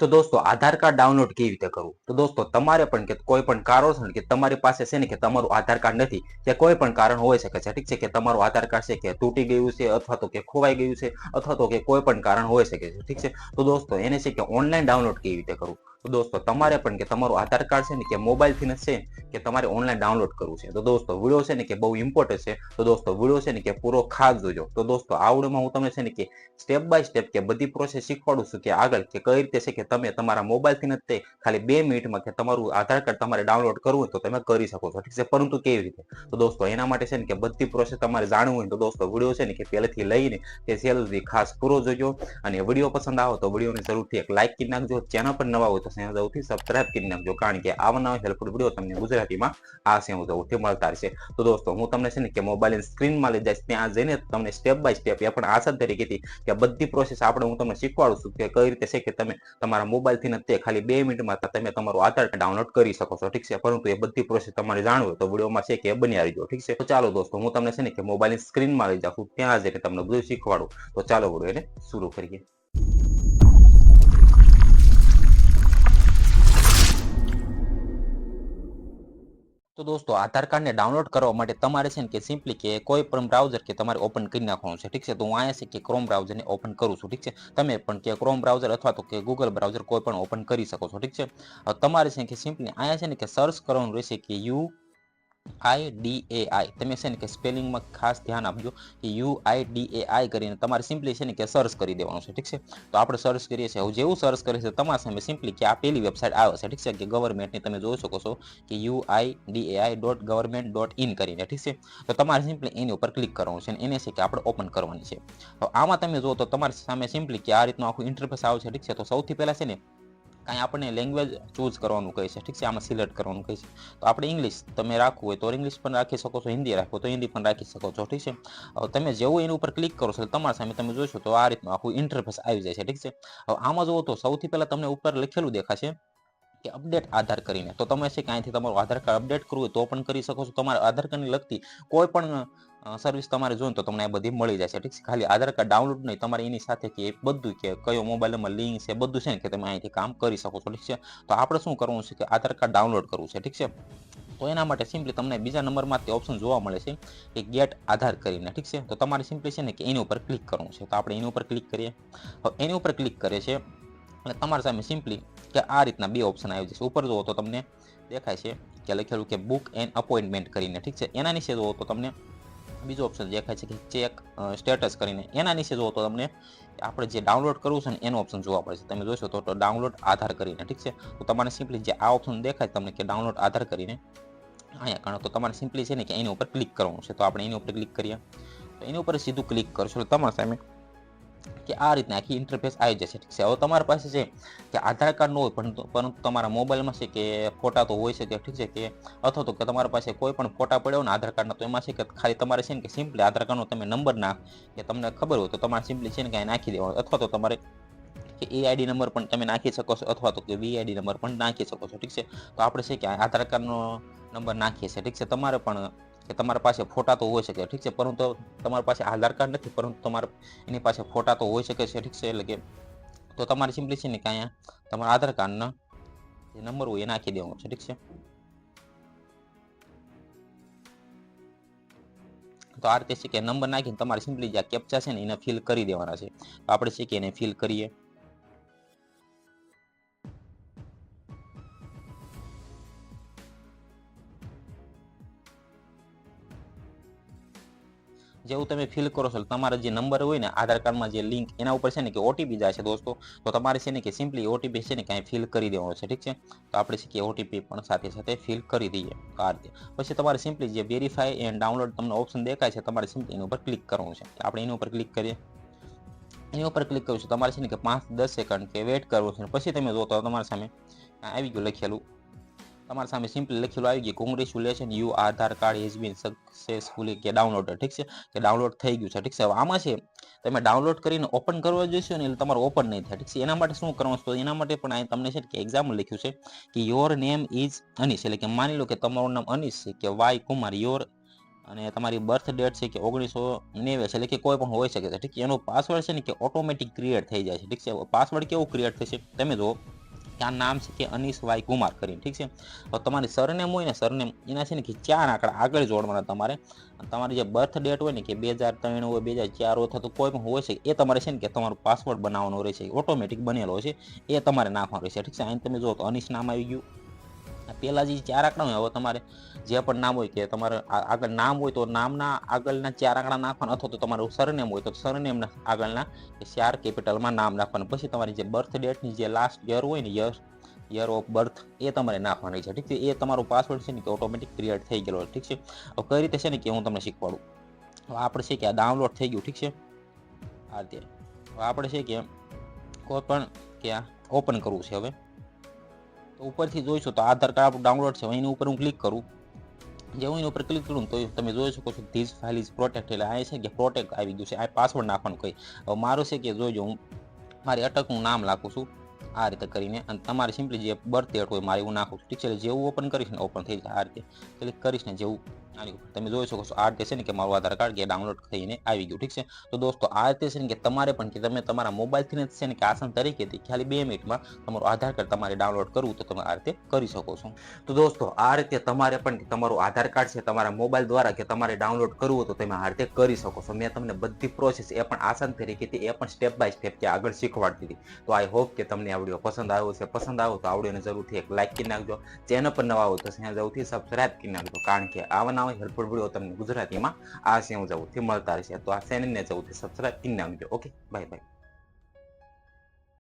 તો દોસ્તો, આધાર card download કેવી રીતે કરવું? તો દોસ્તો, તમારે પણ કે કોઈ પણ કારણ કે તમારી પાસે છે ને કે તમારું આધાર કાર્ડ નથી, કે કોઈ પણ કારણ હોઈ શકે છે, ઠીક છે કે તમારું આધાર કાર્ડ છે કે તૂટી ગયું છે અથવા તો કે ખોવાઈ ગયું છે અથવા તો કે કોઈ પણ કારણ હોઈ શકે છે, ઠીક છે? તો દોસ્તો, એને છે કે ઓનલાઈન ડાઉનલોડ કેવી રીતે કરવું? તો દોસ્તો, તમારે પણ કે તમારું આધાર કાર્ડ છે ને કે મોબાઈલથી છે કે તમારે ઓનલાઈન ડાઉનલોડ કરવું છે. તો દોસ્તો, વીડિયો છે ને કે બહુ ઇમ્પોર્ટન્ટ છે. તો દોસ્તો, વીડિયો છે ને કે પૂરો ખાસ જોજો. તો દોસ્તો, આ વિડીયોમાં હું તમને છે ને કે સ્ટેપ બાય સ્ટેપ કે બધી પ્રોસેસ શીખવાડું છું કે આગળ કે કઈ રીતે છે કે તમે તમારા મોબાઈલથી તે ખાલી બે મિનિટમાં કે તમારું આધાર કાર્ડ તમારે ડાઉનલોડ કરવું હોય તો તમે કરી શકો છો. ઠીક છે? પરંતુ કેવી રીતે? તો દોસ્તો, એના માટે છે ને કે બધી પ્રોસેસ તમારે જાણવું હોય તો દોસ્તો, વીડિયો છે ને કે પહેલેથી લઈને તે છેલ્લે સુધી ખાસ પૂરો જોજો. અને વીડિયો પસંદ આવે તો વિડીયોને જરૂરથી એક લાઇક કરી નાખજો. ચેનલ પર નવા હોય તો ચેનલ સૌથી સબસ્ક્રાઇબ કરી નાખજો. કારણ કે આવા નવા હેલ્પફુલ વીડિયો તમને ગુજરાતીમાં આ સેવ સૌથી મળતા રહેશે. તો દોસ્તો, હું તમને છે ને કે મોબાઈલ સ્ક્રીનમાં લઈ જઈશ, ત્યાં જઈને તમને સ્ટેપ બાય સ્ટેપ એ પણ આસાન તરીકેથી કે બધી પ્રોસેસ આપણે હું તમને શીખવાડું છું કે કઈ રીતે છે કે તમે તમારા મોબાઈલથી તે ખાલી બે મિનિટમાં તમે તમારું આધાર કાર્ડ ડાઉનલોડ કરી શકો છો. ઠીક છે? પરંતુ એ બધી પ્રોસેસ તમારે જાણવું તો વિડીયોમાં છે કે બન્યા રહીજો ઠીક છે? તો ચાલો દોસ્તો, હું તમને છે ને કે મોબાઈલની સ્ક્રીનમાં લઈ જાઉં ત્યાં જઈને તમને બધું શીખવાડું. તો ચાલો વીડિયો એને શરૂ કરીએ. દોસ્તો, આધાર કાર્ડને ડાઉનલોડ કરવા માટે તમારે છે ને કે સિમ્પલી કે કોઈ પણ બ્રાઉઝર કે તમારે ઓપન કરી નાખવાનું છે, ઠીક છે? તો હું અહીંયા છે કે ક્રોમ બ્રાઉઝરને ઓપન કરું છું, ઠીક છે? તમે પણ કે ક્રોમ બ્રાઉઝર અથવા તો કે ગૂગલ બ્રાઉઝર કોઈ પણ ઓપન કરી શકો છો, ઠીક છે? તમારે છે કે સિમ્પલી અહીંયા છે ને કે સર્ચ કરવાનું રહેશે કે યુ આઈ ડી એ આઈ તમે છે ને કે સ્પેલિંગમાં ખાસ ધ્યાન આપજો કે યુ આઈ ડી એ આઈ કરીને તમારે સિમ્પલી છે ને કે સર્ચ કરી દેવાનું છે. ઠીક છે? તો આપણે સર્ચ કરીએ છીએ. હવે જેવું સર્ચ કરીએ છીએ તમારા સામે સિમ્પલી કે આ પેલી વેબસાઇટ આવે છે. ઠીક છે? કે ગવર્મેન્ટની તમે જોઈ શકો છો કે U I D A I dot government dot in કરીને. ઠીક છે? તો તમારે સિમ્પલી એની ઉપર ક્લિક કરવાનું છે અને એને છે કે આપણે ઓપન કરવાની છે. તો આમાં તમે જુઓ તો તમારી સામે સિમ્પલી કે આ રીતનું આખું ઇન્ટરફેસ આવે છે. ઠીક છે? તો સૌથી પહેલાં છે ને કાંઈ આપણને લેંગ્વેજ ચૂઝ કરવાનું કહે છે, ઠીક છે? આમાં સિલેક્ટ કરવાનું કહે છે. તો આપણે ઇંગ્લિશ તમે રાખવું હોય તો ઇંગ્લિશ પણ રાખી શકો છો, હિન્દી રાખો તો હિન્દી પણ રાખી શકો છો, ઠીક છે? હવે તમે જેવું એની ઉપર ક્લિક કરો છો તમારા સામે તમે જોશો તો આ રીતનું આખું ઇન્ટરફેસ આવી જાય છે, ઠીક છે? હવે આમાં જુઓ તો સૌથી પહેલાં તમને ઉપર લખેલું દેખાશે કે અપડેટ આધાર કરીને. તો તમે છે કે અહીંથી તમારું આધાર કાર્ડ અપડેટ કરવું હોય તો પણ કરી શકો છો. તમારા આધાર કાર્ડને લગતી કોઈ પણ સર્વિસ તમારે જોઈએ તો તમને આ બધી મળી જાય છે. ઠીક છે? ખાલી આધાર કાર્ડ ડાઉનલોડ નહીં, તમારે એની સાથે કે બધું કે કયો મોબાઈલમાં લિંક છે, બધું છે ને કે તમે અહીંથી કામ કરી શકો છો. ઠીક છે? તો આપણે શું કરવું છે કે આધાર કાર્ડ ડાઉનલોડ કરવું છે. ઠીક છે? તો એના માટે સિમ્પલી તમને બીજા નંબરમાં તે ઓપ્શન જોવા મળે છે કે ગેટ આધાર કરીને. ઠીક છે? તો તમારે સિમ્પલી છે ને કે એની ઉપર ક્લિક કરવું છે. તો આપણે એની ઉપર ક્લિક કરીએ. એની ઉપર ક્લિક કરીએ છીએ. અને તમારી સામે સિમ્પલી કે આ રીતના બે ઓપ્શન આવી જશે. ઉપર જુઓ તો તમને દેખાય છે કે લખેલું કે બુક એન્ડ અપોઇન્ટમેન્ટ કરીને, ઠીક છે? એના નીચે જુઓ તો તમને બીજો ઓપ્શન દેખાય છે કે ચેક સ્ટેટસ કરીને. એના નીચે જુઓ તો તમને આપણે જે ડાઉનલોડ કરવું છે ને, એનો ઓપ્શન જોવા પડશે તમે જોશો તો ડાઉનલોડ આધાર કરીને, ઠીક છે? તો તમારે સિમ્પલી જે આ ઓપ્શન દેખાય તમને કે ડાઉનલોડ આધાર કરીને અહીંયા કારણ તો તમારે સિમ્પલી છે ને કે એની ઉપર ક્લિક કરવાનું છે. તો આપણે એની ઉપર ક્લિક કરીએ. તો એની ઉપર સીધું ક્લિક કરશો. તો તમારા સામે કે આ રીતના આખી ઇન્ટરફેસ આવી જશે, ઠીક છે? હવે તમારી પાસે છે કે આધાર કાર્ડ ન હોય, પરંતુ પરંતુ તમારા મોબાઈલમાં છે કે ફોટા તો હોય છે કે ઠીક છે કે અથવા તો કે તમારી પાસે કોઈ પણ ફોટા પડ્યો ને આધાર કાર્ડના, તો એમાં છે કે ખાલી તમારે છે ને કે સિમ્પલી આધાર કાર્ડનો તમે નંબર નાખ, કે તમને ખબર હોય તો તમારે સિમ્પલી છે ને કાંઈ નાખી દેવાનું. અથવા તો તમારે કે એ આઈડી નંબર પણ તમે નાખી શકો છો, અથવા તો કે વીઆઈડી નંબર પણ નાખી શકો છો, ઠીક છે? તો આપણે છે કે આધાર કાર્ડનો નંબર નાખીએ છીએ, ઠીક છે? તમારે પણ કે તમારા પાસે ફોટા તો હોઈ શકે, ઠીક છે, પરંતુ તમારી પાસે આધાર કાર્ડ નથી, પરંતુ તમારા એની પાસે ફોટા તો હોઈ શકે છે, ઠીક છે, એટલે કે તો તમારે સિમ્પલી છે ને કે અહીંયા તમારા આધાર કાર્ડના જે નંબર હોય એ નાખી દેવાનો છે, ઠીક છે. તો આ રીતે છે કે નંબર નાખીને તમારે સિમ્પલી જે કેપ્ચા છે ને એને ફિલ કરી દેવાના છે. તો આપણે છે કે એને ફિલ કરીએ. જેવું તમે ફિલ કરો છો, તમારા જે નંબર હોય ને, આધાર કાર્ડમાં જે લિંક એના ઉપર છે ને કે ઓટીપી જાય છે દોસ્તો, તો તમારે છે ને કે સિમ્પલી ઓટીપી છે ને કાંઈ ફિલ કરી દેવાનો છે, ઠીક છે? તો આપણે છે કે ઓટીપી પણ સાથે સાથે ફિલ કરી દઈએ તો આ રીતે. પછી તમારે સિમ્પલી જે વેરીફાઈ એન્ડ ડાઉનલોડ તમને ઓપ્શન દેખાય છે, તમારે સિમ્પલી એની ઉપર ક્લિક કરવું છે. આપણે એની ઉપર ક્લિક કરીએ. એની ઉપર ક્લિક કરવું છે તમારે છે ને કે પાંચ દસ સેકન્ડ કે વેટ કરવું છે પછી તમે જો તો તમારા સામે. આવી ગયું લખેલું. તમારા સામે સિમ્પલી લખેલું આવી ગયું. Congratulation you Aadhaar card has been successfully કે ડાઉનલોડ ઠીક છે? કે ડાઉનલોડ થઈ ગયું છે. ઠીક છે? આમાં છે, તમે ડાઉનલોડ કરીને ઓપન કરવા જોઈશો ને એટલે તમારું ઓપન નહીં થાય. ઠીક છે? એના માટે શું કરવાનું તો એના માટે પણ અહીં તમને છે કે એક્ઝામ્પલ લખ્યું છે કે યોર નેમ ઇઝ અનીશ. એટલે કે માની લો કે તમારું નામ અનીશ છે કે વાય કુમાર. યોર અને તમારી બર્થ ડેટ છે કે ઓગણીસો નેવે છે એટલે કે કોઈ પણ હોઈ શકે છે. ઠીક છે? એનો પાસવર્ડ છે ને કે ઓટોમેટિક ક્રિએટ થઈ જાય છે. ઠીક છે? પાસવર્ડ કેવું ક્રિએટ થશે? તમે જુઓ. આ નામ છે કે અનિશ વાય કુમાર કરીને, ઠીક છે? તો તમારી સરનેમ હોય ને, સરનેમ એના છે ને કે ચાર આંકડા આગળ જોડવાના તમારે. તમારી જે બર્થ ડેટ હોય ને કે બે હજાર ત્રણ હોય, બે હજાર ચાર હોય, અથવા તો કોઈ પણ હોય છે, એ તમારે છે ને કે તમારો પાસવર્ડ બનાવવાનો રહેશે. ઓટોમેટિક બનેલો છે એ તમારે નાખવાનો રહેશે. ઠીક છે? અહીં તમે જુઓ તો અનીસ નામ આવી ગયું. પહેલાં જે ચાર આંકડા હોય, હવે તમારે જે પણ નામ હોય કે તમારે આગળ નામ હોય તો નામના આગળના ચાર આંકડા નાખવાના, અથવા તો તમારું સરનેમ હોય તો સરનેમના આગળના ચાર કેપિટલમાં નામ નાખવાનું. પછી તમારી જે બર્થ ડેટની જે લાસ્ટ યર હોય ને યર યર ઓફ બર્થ એ તમારે નાખવાની છે. ઠીક છે? એ તમારો પાસવર્ડ છે ને કે ઓટોમેટિક ક્રિએટ થઈ ગયેલો ઠીક છે? હવે કઈ રીતે છે ને કે હું તમને શીખવાડું? આપણે છે કે આ ડાઉનલોડ થઈ ગયું, ઠીક છે? આ રીતે. આપણે છે કે કોઈ પણ કે આ ઓપન કરવું છે હવે. તો ઉપરથી જોઈશું તો આધાર કાર્ડ આપણું ડાઉનલોડ છે, એની ઉપર હું ક્લિક કરું. જેવું એની ઉપર ક્લિક કરું તો તમે જોઈ શકો છો ધીસ ફાઇલ ઇઝ પ્રોટેક્ટ એટલે આ છે કે પ્રોટેક્ટ આવી ગયું છે, આ પાસવર્ડ નાખવાનું કહી હવે મારું છે કે જોઈજો હું મારી અટકનું નામ લાખું છું. આ રીતે કરીને અને તમારે સિમ્પલી જે બર્થ ડેટ હોય મારી હું નાખું ઠીક છે, એટલે જેવું ઓપન કરીશ ને ઓપન થઈ જાય આ રીતે. ક્લિક કરીશ ને જેવું તમે જોઈ શકો છો આ રીતે છે ને કે મારું આધાર કાર્ડ કે ડાઉનલોડ થઈને આવી ગયું. ઠીક છે? તો દોસ્તો, આ રીતે છે ને કે તમારે પણ કે તમે તમારા મોબાઈલથી જ છે ને કે આસન તરીકેથી ખાલી બે મિનિટમાં તમારું આધાર કાર્ડ તમારે ડાઉનલોડ કરવું તો તમે આ રીતે કરી શકો છો. તો દોસ્તો, આ રીતે તમારે પણ તમારું આધાર કાર્ડ છે તમારા મોબાઈલ દ્વારા કે તમારે ડાઉનલોડ કરવું તો તમે આ રીતે કરી શકો છો. મેં તમને બધી પ્રોસેસ એ પણ આસાન તરીકેથી એ પણ સ્ટેપ બાય સ્ટેપ કે આગળ શીખવાડતી હતી તો આઈ હોપ કે તમને આ પસંદ આવ્યો છે, પસંદ આવ્યો તો આ વિડીયોને જરૂરથી એક લાઇક કરી નાખજો. ચેનલ પર નવા હોય તો ત્યાં જરૂરથી સબસ્ક્રાઇબ કરી નાખજો, કારણ કે આવા નવા હેલ્પફુલ વીડિયો તમને ગુજરાતીમાં આ સેવ જરૂરથી મળતા રહેશે. તો આ ચેનલને જરૂરથી સબસ્ક્રાઇબ કરી નાખજો. Okay bye bye